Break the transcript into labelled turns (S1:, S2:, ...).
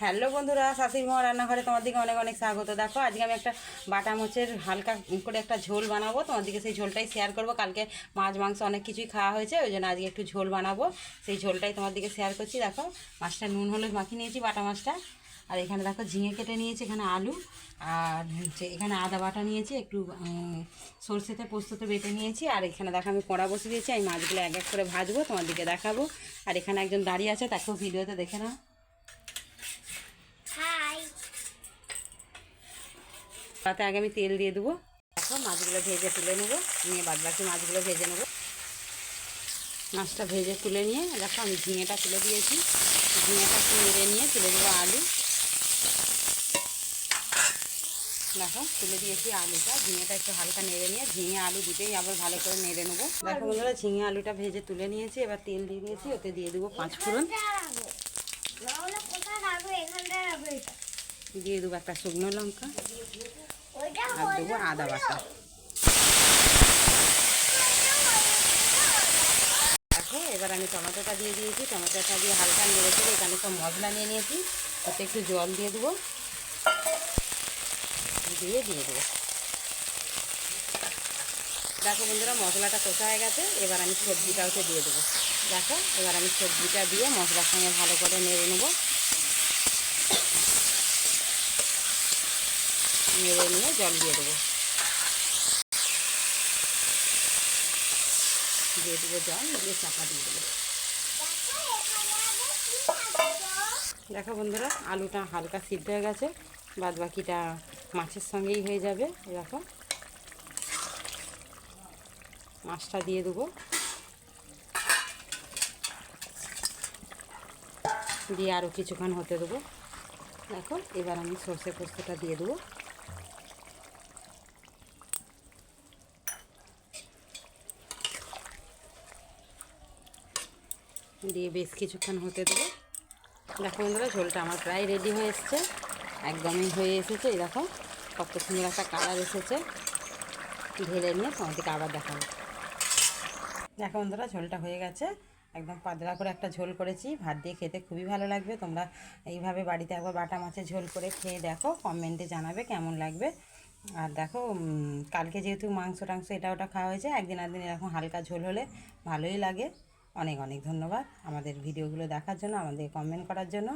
S1: Hello বন্ধুরা শাশুড়ি মা রান্নাঘরে তোমার দিকে অনেক অনেক স্বাগত। দেখো, আজকে আমি একটা বাটা মাছের হালকা করে একটা ঝোল বানাবো। তোমার দিকে সেই ঝোলটাই শেয়ার করব। কালকে মাছ, মাংস অনেক কিছুই খাওয়া হয়েছে, ওই জন্য আজকে একটু ঝোল বানাবো। সেই ঝোলটাই তোমার দিকে শেয়ার করছি। দেখো, মাছটা নুন, হলুদ মাখিয়ে নিয়েছি, বাটা মাছটা। আর এখানে দেখো, ঝিঙে কেটে নিয়েছি, এখানে আলু। আর হচ্ছে এখানে আদা বাটা নিয়েছি, একটু সর্ষেতে পোস্ততে বেটে নিয়েছি। আর এখানে দেখো, আমি কড়া বসে দিয়েছি, আমি মাছগুলো এক এক করে ভাজবো, তোমার দিকে দেখাবো। আর এখানে একজন দাঁড়িয়ে আছে, তাকেও ভিডিওতে দেখে নাও। তাতে আগে আমি তেল দিয়ে দেবো। দেখো, মাছগুলো ভেজে তুলে নেব। নিয়ে বাদ বাকি মাছগুলো ভেজে নেব। মাছটা ভেজে তুলে নিয়ে, দেখো আমি ঝিঙেটা তুলে দিয়েছি। ঝিঙেটা নেড়ে নিয়ে তুলে দেবো আলু। দেখো, তুলে দিয়েছি আলুটা। ঝিঙেটা একটু হালকা নেড়ে নিয়ে, ঝিঙে আলু দুটোই আবার ভালো করে নেড়ে নেব। দেখো বন্ধুরা, ঝিঙে আলুটা ভেজে তুলে নিয়েছি। এবার তেল দিয়ে দিয়েছি, ওতে দিয়ে দেবো পাঁচ ফোড়ন। দিয়ে দেবো একটা শুকনো লঙ্কা। আর দেবো আদা বাটা। দেখো এবার আমি টমেটোটা দিয়ে দিয়েছি। টমেটোটা দিয়ে হালকা নেড়ে এখানে সব মশলা নিয়ে নিয়েছি। ওতে একটু জল দিয়ে দেবো। দিয়ে দিয়ে দেবো। দেখো বন্ধুরা, মশলাটা কষা হয়ে গেছে। এবার আমি সবজিটা ওতে দিয়ে দেবো। দেখো, এবার আমি সবজিটা দিয়ে মশলার সঙ্গে ভালো করে নেড়ে নেব। নেড়ে নিয়ে জল দিয়ে দেবো। দিয়ে দেবো জল, দিয়ে চাপা দিয়ে দেবো। দেখো বন্ধুরা, আলুটা হালকা সিদ্ধ হয়ে গেছে বাদ বাকিটা মাছের সঙ্গেই হয়ে যাবে, দেখো। মাছটা দিয়ে দেবো। দিয়ে আরও কিছুক্ষণ হতে দেবো। দেখো, এবার আমি সর্ষে পোস্তটা দিয়ে দেবো। দিয়ে বেশ কিছুক্ষণ হতে দেবো। দেখো বন্ধুরা, ঝোলটা আমার প্রায় রেডি হয়ে এসছে। একদমই হয়ে এসেছে। এই দেখো কত সুন্দর একটা কালার এসেছে। ঢেলে নিয়ে তোমাদেরকে আবার দেখাবো। দেখো বন্ধুরা, ঝোলটা হয়ে গেছে। একদম পাতলা করে একটা ঝোল করেছি। ভাত দিয়ে খেতে খুবই ভালো লাগবে। তোমরা এইভাবে বাড়িতে একবার বাটা মাছের ঝোল করে খেয়ে দেখো। কমেন্টে জানাবে কেমন লাগবে। আর দেখো কালকে যেহেতু মাংস টাংস এটা ওটা খাওয়া হয়েছে, একদিন একদিন এরকম হালকা ঝোল হলে ভালোই লাগে। অনেক অনেক ধন্যবাদ আমাদের ভিডিওগুলো দেখার জন্য আমাদের কমেন্ট করার জন্য।